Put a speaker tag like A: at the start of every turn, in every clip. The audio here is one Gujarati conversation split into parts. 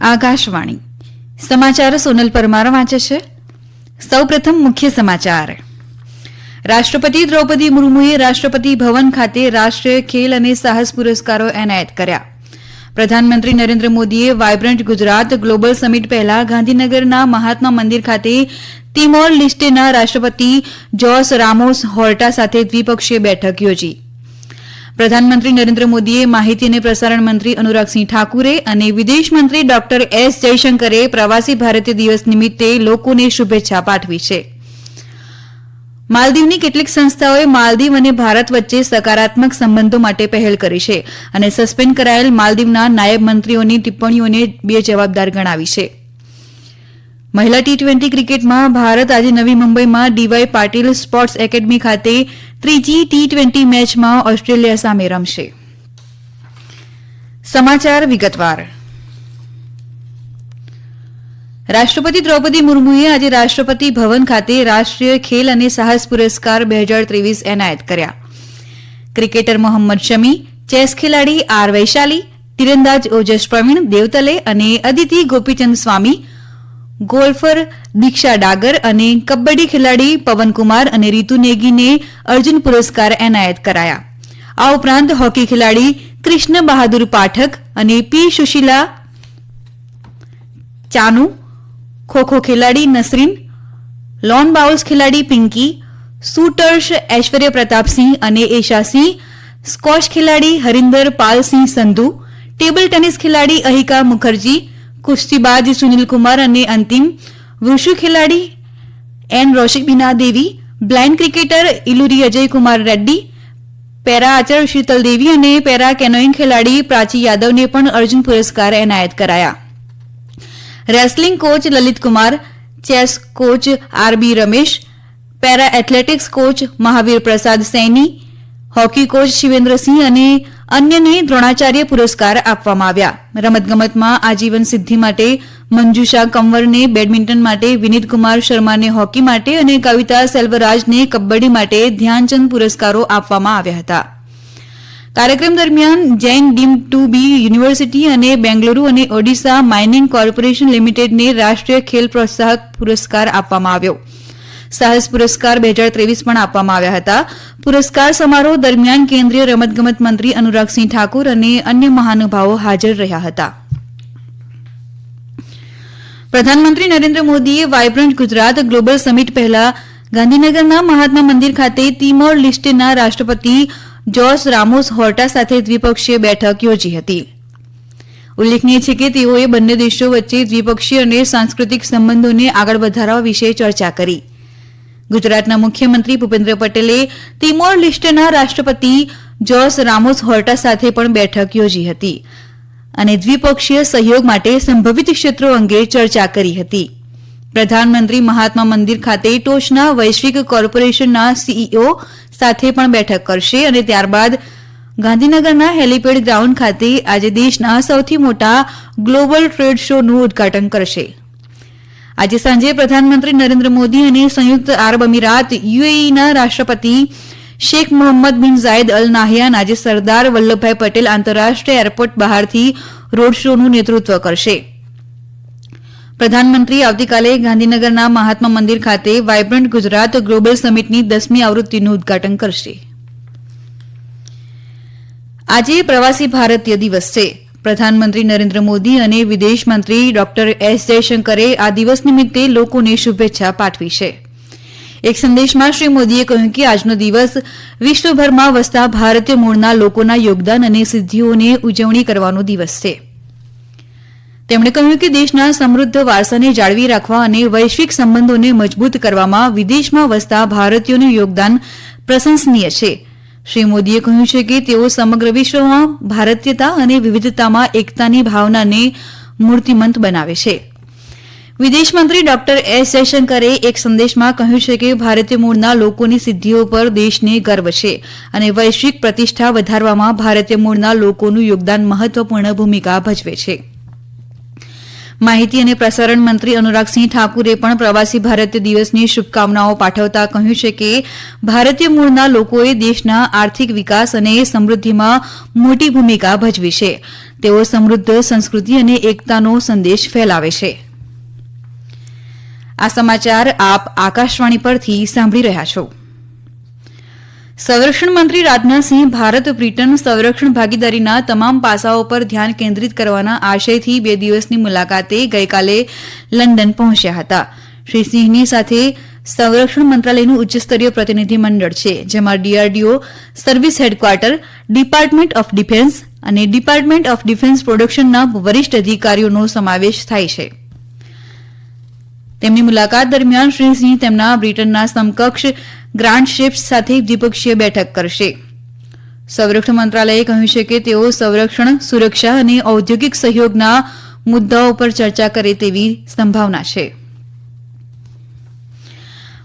A: આકાશવાણી. સમાચાર સોનલ પરમાર વાંચે છે. સૌપ્રથમ મુખ્ય સમાચાર. રાષ્ટ્રપતિ દ્રૌપદી મુર્મુએ રાષ્ટ્રપતિ ભવન ખાતે રાષ્ટ્રીય ખેલ અને સાહસ પુરસ્કારો એનાયત કર્યા. પ્રધાનમંત્રી નરેન્દ્ર મોદીએ વાયબ્રન્ટ ગુજરાત ગ્લોબલ સમિટ પહેલા ગાંધીનગરના મહાત્મા મંદિર ખાતે તિમોર લિસ્ટેના રાષ્ટ્રપતિ જોસ રામોસ હોર્ટા સાથે દ્વિપક્ષીય બેઠક યોજી. પ્રધાનમંત્રી નરેન્દ્ર મોદીએ માહિતી અને પ્રસારણ મંત્રી અનુરાગસિંહ ઠાકુરે અને વિદેશમંત્રી ડોક્ટર એસ જયશંકરે પ્રવાસી ભારતીય દિવસ નિમિત્તે લોકોને શુભેચ્છા પાઠવી છે. માલદીવની કેટલીક સંસ્થાઓએ માલદીવ અને ભારત વચ્ચે સકારાત્મક સંબંધો માટે પહેલ કરી છે અને સસ્પેન્ડ કરાયેલ માલદીવના નાયબ મંત્રીઓની ટિપ્પણીઓને બેજવાબદાર ગણાવી છે. મહિલા ટી ટ્વેન્ટી ક્રિકેટમાં ભારત આજે નવી મુંબઈમાં ડીવાય પાટીલ સ્પોર્ટ્સ એકેડમી ખાતે ત્રીજી ટી ટ્વેન્ટી મેચમાં ઓસ્ટ્રેલિયા સામે રમશે. સમાચાર વિગતવાર. રાષ્ટ્રપતિ દ્રૌપદી મુર્મુએ આજે રાષ્ટ્રપતિ ભવન ખાતે રાષ્ટ્રીય ખેલ અને સાહસ પુરસ્કાર બે હજાર ત્રેવીસ એનાયત કર્યા. ક્રિકેટર મોહમ્મદ શમી, ચેસ ખેલાડી આર વૈશાલી, તીરંદાજ ઓજસ પ્રવીણ દેવતલે અને અદિતિ ગોપીચંદ સ્વામી ગોલ્ફર દીક્ષા ડાગર અને કબડ્ડી ખેલાડી પવનકુમાર અને રીતુ નેગીને અર્જુન પુરસ્કાર એનાયત કરાયા. આ ઉપરાંત હોકી ખેલાડી કૃષ્ણ બહાદુર પાઠક અને પી સુશીલા ચાનુ, ખોખો ખેલાડી નસરીન, લોન બાઉલ્સ ખેલાડી પિંકી શૂટર્સ ઐશ્વર્ય પ્રતાપસિંહ અને એશાસિંહ સ્કોશ ખેલાડી હરિન્દર પાલસિંહ સંધુ, ટેબલ ટેનિસ ખેલાડી અહિકા મુખર્જી કુસ્તીબાજ સુનીલ કુમાર અને અંતિમ વૃષુ ખેલાડી N Roshibina Devi blind cricketer Iluri Ajaykumar Reddy para archer Sheetal Devi અને પેરા કેનોઇંગ ખેલાડી પ્રાચી યાદવને પણ અર્જુન પુરસ્કાર એનાયત કરાયા wrestling coach Lalit Kumar chess coach R B Ramesh para athletics coach Mahavir Prasad Saini hockey coach શિવેન્દ્રસિંહ અને અન્યને દ્રોણાચાર્ય પુરસ્કાર આપવામાં આવ્યા. રમતગમતમાં આજીવન સિદ્ધિ માટે મંજુષા કંવરને બેડમિન્ટન માટે વિનીત કુમાર શર્માને હોકી માટે અને કવિતા સેલ્વરાજને કબડ્ડી માટે ધ્યાનચંદ પુરસ્કારો આપવામાં આવ્યા હતા. કાર્યક્રમ દરમિયાન Jain deemed to be university અને બેંગલુરુ અને ઓડિશા માઇનિંગ કોર્પોરેશન લિમિટેડને રાષ્ટ્રીય ખેલ પ્રોત્સાહક પુરસ્કાર આપવામાં આવ્યો. સાહસ પુરસ્કાર બે હજાર ત્રેવીસ પણ આપવામાં આવ્યા હતા. પુરસ્કાર સમારોહ દરમિયાન કેન્દ્રીય રમતગમત મંત્રી અનુરાગસિંહ ઠાકુર અને અન્ય મહાનુભાવો હાજર રહ્યા હતા. પ્રધાનમંત્રી નરેન્દ્ર મોદીએ વાયબ્રન્ટ ગુજરાત ગ્લોબલ સમિટ પહેલા ગાંધીનગરના મહાત્મા મંદિર ખાતે તિમોર લિસ્ટેના રાષ્ટ્રપતિ જોસ રામોસ હોર્ટા સાથે દ્વિપક્ષીય બેઠક યોજી હતી. ઉલ્લેખનીય છે કે તેઓએ બંને દેશો વચ્ચે દ્વિપક્ષીય અને સાંસ્કૃતિક સંબંધોને આગળ વધારવા વિશે ચર્ચા કરી. ગુજરાતના મુખ્યમંત્રી ભૂપેન્દ્ર પટેલે તિમોર લિસ્ટના રાષ્ટ્રપતિ જોસ રામોસ હોર્ટા સાથે પણ બેઠક યોજી હતી અને દ્વિપક્ષીય સહયોગ માટે સંભવિત ક્ષેત્રો અંગે ચર્ચા કરી હતી. પ્રધાનમંત્રી મહાત્મા મંદિર ખાતે ટોચના વૈશ્વિક કોર્પોરેશનના સીઈઓ સાથે પણ બેઠક કરશે અને ત્યારબાદ ગાંધીનગરના હેલીપેડ ગ્રાઉન્ડ ખાતે આજે દેશના સૌથી મોટા ગ્લોબલ ટ્રેડ શોનું ઉદઘાટન કરશે. આજે સાંજે પ્રધાનમંત્રી નરેન્દ્ર મોદી અને સંયુક્ત આરબ અમીરાત યુએઈના રાષ્ટ્રપતિ શેખ મોહમ્મદ બિન ઝાયદ અલ નાહયાન આજે સરદાર વલ્લભભાઈ પટેલ આંતરરાષ્ટ્રીય એરપોર્ટ બહારથી રોડ શોનું નેતૃત્વ કરશે. પ્રધાનમંત્રી આવતીકાલે ગાંધીનગરના મહાત્મા મંદિર ખાતે વાયબ્રન્ટ ગુજરાત ગ્લોબલ સમિટની દસમી આવૃત્તિનું ઉદઘાટન કરશે. આજે પ્રવાસી ભારતીય દિવસ છે. પ્રધાનમંત્રી નરેન્દ્ર મોદી અને વિદેશ મંત્રી ડોક્ટર એસ જયશંકરે આ દિવસ નિમિત્તે લોકોને શુભેચ્છા પાઠવી છે. એક સંદેશમાં શ્રી મોદીએ કહ્યું કે આજનો દિવસ વિશ્વભરમાં વસતા ભારતીય મૂળના લોકોના યોગદાન અને સિદ્ધિઓને ઉજવણી કરવાનો દિવસ છે. તેમણે કહ્યું કે દેશના સમૃદ્ધ વારસાને જાળવી રાખવા અને વૈશ્વિક સંબંધોને મજબૂત કરવામાં વિદેશમાં વસતા ભારતીયોનું યોગદાન પ્રશંસનીય છે. શ્રી મોદીએ કહ્યું છે કે તેઓ સમગ્ર વિશ્વમાં ભારતીયતા અને વિવિધતામાં એકતાની ભાવનાને મૂર્તિમંત બનાવે છે. વિદેશ મંત્રી ડોક્ટર એસ જયશંકરે એક સંદેશમાં કહ્યું છે કે ભારતીય મૂળના લોકોની સિદ્ધિઓ પર દેશને ગર્વ છે અને વૈશ્વિક પ્રતિષ્ઠા વધારવામાં ભારતીય મૂળના લોકોનું યોગદાન મહત્વપૂર્ણ ભૂમિકા ભજવે છે. માહિતી અને પ્રસારણ મંત્રી અનુરાગસિંહ ઠાકુરે પણ પ્રવાસી ભારતીય દિવસની શુભકામનાઓ પાઠવતા કહ્યું છે કે, ભારતીય મૂળના લોકોએ દેશના આર્થિક વિકાસ અને સમૃદ્ધિમાં મોટી ભૂમિકા ભજવી છે. તેઓ સમૃદ્ધ સંસ્કૃતિ અને એકતાનો સંદેશ ફેલાવે છે. આ સમાચાર આપ આકાશવાણી પરથી સાંભળી રહ્યા છો. સંરક્ષણ મંત્રી રાજનાથસિંહ ભારત બ્રિટન સંરક્ષણ ભાગીદારીના તમામ પાસાઓ પર ધ્યાન કેન્દ્રિત કરવાના આશયથી બે દિવસની મુલાકાતે ગઈકાલે લંડન પહોંચ્યા હતા. શ્રી સિંહની સાથે સંરક્ષણ મંત્રાલયનું ઉચ્ચસ્તરીય પ્રતિનિધિ મંડળ છે, જેમાં DRDO, service headquarter, department of defence અને ડિપાર્ટમેન્ટ ઓફ ડિફેન્સ પ્રોડક્શનના વરિષ્ઠ અધિકારીઓનો સમાવેશ થાય છે. તેમની મુલાકાત દરમિયાન શ્રી સિંહ તેમના બ્રિટનના સમકક્ષ ગ્રાન્ડ શિપ્સ સાથે દ્વિપક્ષીય બેઠક કરશે. સંરક્ષણ મંત્રાલયે કહ્યું છે કે તેઓ સંરક્ષણ, સુરક્ષા અને ઔદ્યોગિક સહયોગના મુદ્દાઓ પર ચર્ચા કરે તેવી સંભાવના છે.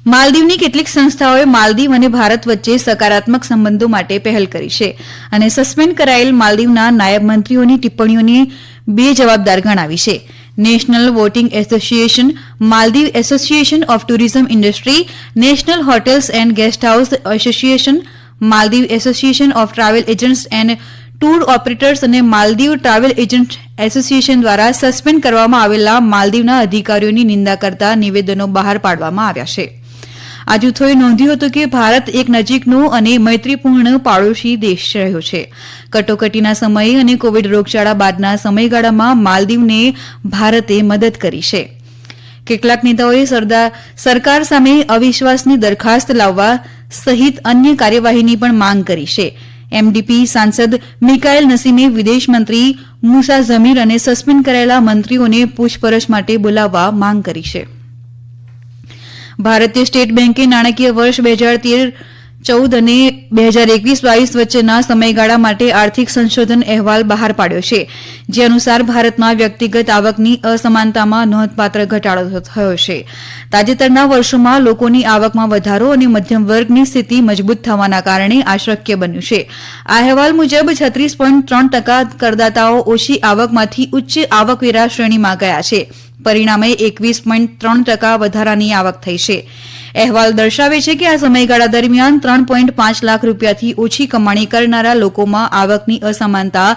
A: માલદીવની કેટલીક સંસ્થાઓએ માલદીવ અને ભારત વચ્ચે સકારાત્મક સંબંધો માટે પહેલ કરી છે અને સસ્પેન્ડ કરાયેલ માલદીવના નાયબ મંત્રીઓની ટિપ્પણીઓને બે જવાબદાર ગણાવી છે. National voting association Maldives association of tourism industry national hotels and guest house association Maldives association of travel agents and tour operators અને માલદીવ ટ્રાવેલ એજન્ટ એસોસિએશન દ્વારા સસ્પેન્ડ કરવામાં આવેલા માલદીવના અધિકારીઓની નિંદા કરતા નિવેદનો બહાર પાડવામાં આવ્યા છે. આ જૂથોએ નોંધ્યું હતું કે ભારત એક નજીકનો અને મૈત્રીપૂર્ણ પાડોશી દેશ રહ્યો છે. કટોકટીના સમયે અને કોવિડ રોગચાળા બાદના સમયગાળામાં માલદીવને ભારતે મદદ કરી છે. કેટલાક નેતાઓએ સરદાર સરકાર સામે અવિશ્વાસની દરખાસ્ત લાવવા સહિત અન્ય કાર્યવાહીની પણ માંગ કરી છે. એમડીપી સાંસદ મિકાએલ નસીમે વિદેશ મંત્રી મુસા ઝમીર અને સસ્પેન્ડ કરાયેલા મંત્રીઓને પૂછપરછ માટે બોલાવવા માંગ કરી છે. ભારતીય સ્ટેટ બેન્કે નાણાકીય વર્ષ બે હજાર તેર ચૌદ અને બે હજાર એકવીસ બાવીસ વચ્ચેના સમયગાળા માટે આર્થિક સંશોધન અહેવાલ બહાર પાડ્યો છે, જે અનુસાર ભારતમાં વ્યક્તિગત આવકની અસમાનતામાં નોંધપાત્ર ઘટાડો થયો છે. તાજેતરના વર્ષોમાં લોકોની આવકમાં વધારો અને મધ્યમ વર્ગની સ્થિતિ મજબૂત થવાના કારણે આ શક્ય બન્યું છે. આ અહેવાલ મુજબ છત્રીસ પોઈન્ટ ત્રણ ટકા કરદાતાઓ ઓછી આવકમાંથી ઉચ્ચ આવકવેરા શ્રેણીમાં ગયા છે. પરિણામે એકવીસ પોઈન્ટ ત્રણ ટકા વધારાની આવક થઈ છે. અહેવાલ દર્શાવે છે કે આ સમયગાળા દરમિયાન ત્રણ પોઈન્ટ પાંચ લાખ રૂપિયાથી ઓછી કમાણી કરનારા લોકોમાં આવકની અસમાનતા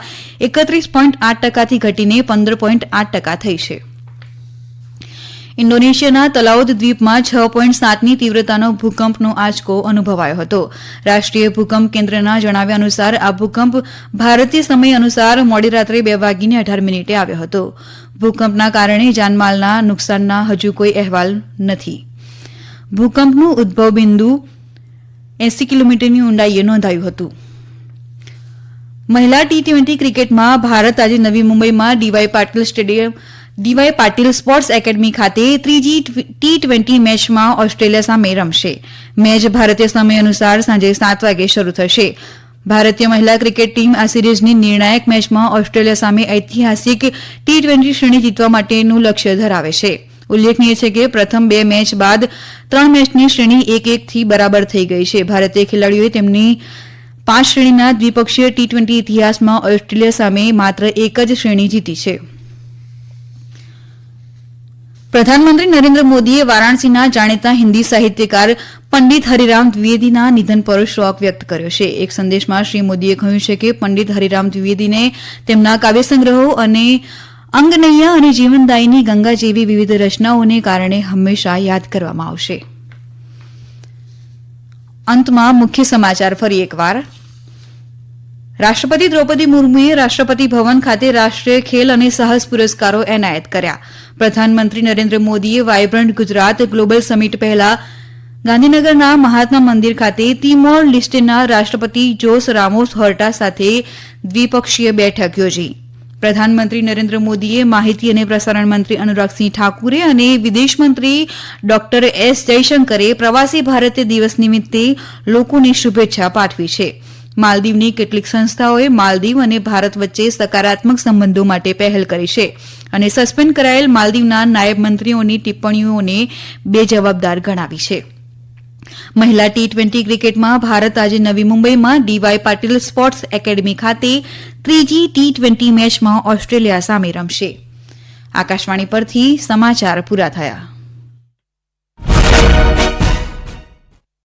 A: એકત્રીસ પોઈન્ટ આઠ ટકાથી ઘટીને પંદર પોઈન્ટ આઠ ટકા થઈ છે. ઇન્ડોનેશિયાના તલાઉદ દ્વીપમાં છ પોઈન્ટ સાતની તીવ્રતાનો ભૂકંપનો આંચકો અનુભવાયો હતો. રાષ્ટ્રીય ભૂકંપ કેન્દ્રના જણાવ્યા અનુસાર આ ભૂકંપ ભારતીય સમય અનુસાર મોડી રાત્રે બે વાગીને અઢાર મિનિટે આવ્યો હતો. ભૂકંપના કારણે જાનમાલના નુકસાનના હજુ કોઈ અહેવાલ નથી. ભૂકંપનું ઉદ્ભવ બિંદુ એસી કિલોમીટરની ઊંડાઈએ નોંધાયું હતું. મહિલા ટી ટ્વેન્ટી ક્રિકેટમાં ભારત આજે નવી મુંબઈમાં DY Patil stadium DY Patil sports academy ખાતે ત્રીજી ટી ટ્વેન્ટી મેચમાં ઓસ્ટ્રેલિયા સામે રમશે. મેચ ભારતીય સમય અનુસાર સાંજે સાત વાગે શરૂ થશે. ભારતીય મહિલા ક્રિકેટ ટીમ આ સિરીઝની નિર્ણાયક મેચમાં ઓસ્ટ્રેલિયા સામે ઐતિહાસિક ટી ટ્વેન્ટી શ્રેણી જીતવા માટેનું લક્ષ્ય ધરાવે છે. ઉલ્લેખનીય છે કે પ્રથમ બે મેચ બાદ ત્રણ મેચની શ્રેણી એક એકથી બરાબર થઈ ગઈ છે. ભારતીય ખેલાડીઓએ તેમની પાંચ શ્રેણીના દ્વિપક્ષીય ટી ટ્વેન્ટી ઇતિહાસમાં ઓસ્ટ્રેલિયા સામે માત્ર એક જ શ્રેણી જીતી છે. પ્રધાનમંત્રી નરેન્દ્ર મોદીએ વારાણસીના જાણીતા હિન્દી સાહિત્યકાર પંડિત હરિરામ દ્વિવેદીના નિધન પર શોક વ્યક્ત કર્યો છે. એક સંદેશમાં શ્રી મોદીએ કહ્યું છે કે પંડિત હરિરામ દ્વિવેદીને તેમના કાવ્યસંગ્રહો અને અંગનૈયા અને જીવનદાયીની ગંગા જેવી વિવિધ રચનાઓને કારણે હંમેશા યાદ કરવામાં આવશે. અંતમાં મુખ્ય સમાચાર ફરી એકવાર. રાષ્ટ્રપતિ દ્રૌપદી મુર્મુએ રાષ્ટ્રપતિ ભવન ખાતે રાષ્ટ્રીય ખેલ અને સાહસ પુરસ્કારો એનાયત કર્યા. પ્રધાનમંત્રી નરેન્દ્ર મોદીએ વાયબ્રન્ટ ગુજરાત ગ્લોબલ સમિટ પહેલા ગાંધીનગરના મહાત્મા મંદિર ખાતે તિમોર લિસ્ટેના રાષ્ટ્રપતિ જોસ રામોસ હોર્ટા સાથે દ્વિપક્ષીય બેઠક યોજી. પ્રધાનમંત્રી નરેન્દ્ર મોદીએ માહિતી અને પ્રસારણ મંત્રી અનુરાગસિંહ ઠાકુરે અને વિદેશ મંત્રી ડોક્ટર એસ જયશંકરે પ્રવાસી ભારતીય દિવસ નિમિત્તે લોકોને શુભેચ્છા પાઠવી છે. માલદીવની કેટલીક સંસ્થાઓએ માલદીવ અને ભારત વચ્ચે સકારાત્મક સંબંધો માટે પહેલ કરી છે અને સસ્પેન્ડ કરાયેલ માલદીવના નાયબ મંત્રીઓની ટિપ્પણીઓને બે જવાબદાર ગણાવી છે. મહિલા ટી ટ્વેન્ટી ક્રિકેટમાં ભારત આજે નવી મુંબઈમાં ડીવાય પાટીલ સ્પોર્ટ્સ એકેડમી ખાતે ત્રીજી ટી ટ્વેન્ટી મેચમાં ઓસ્ટ્રેલિયા સામે રમશે. આકાશવાણી પરથી સમાચાર પૂરા થયા.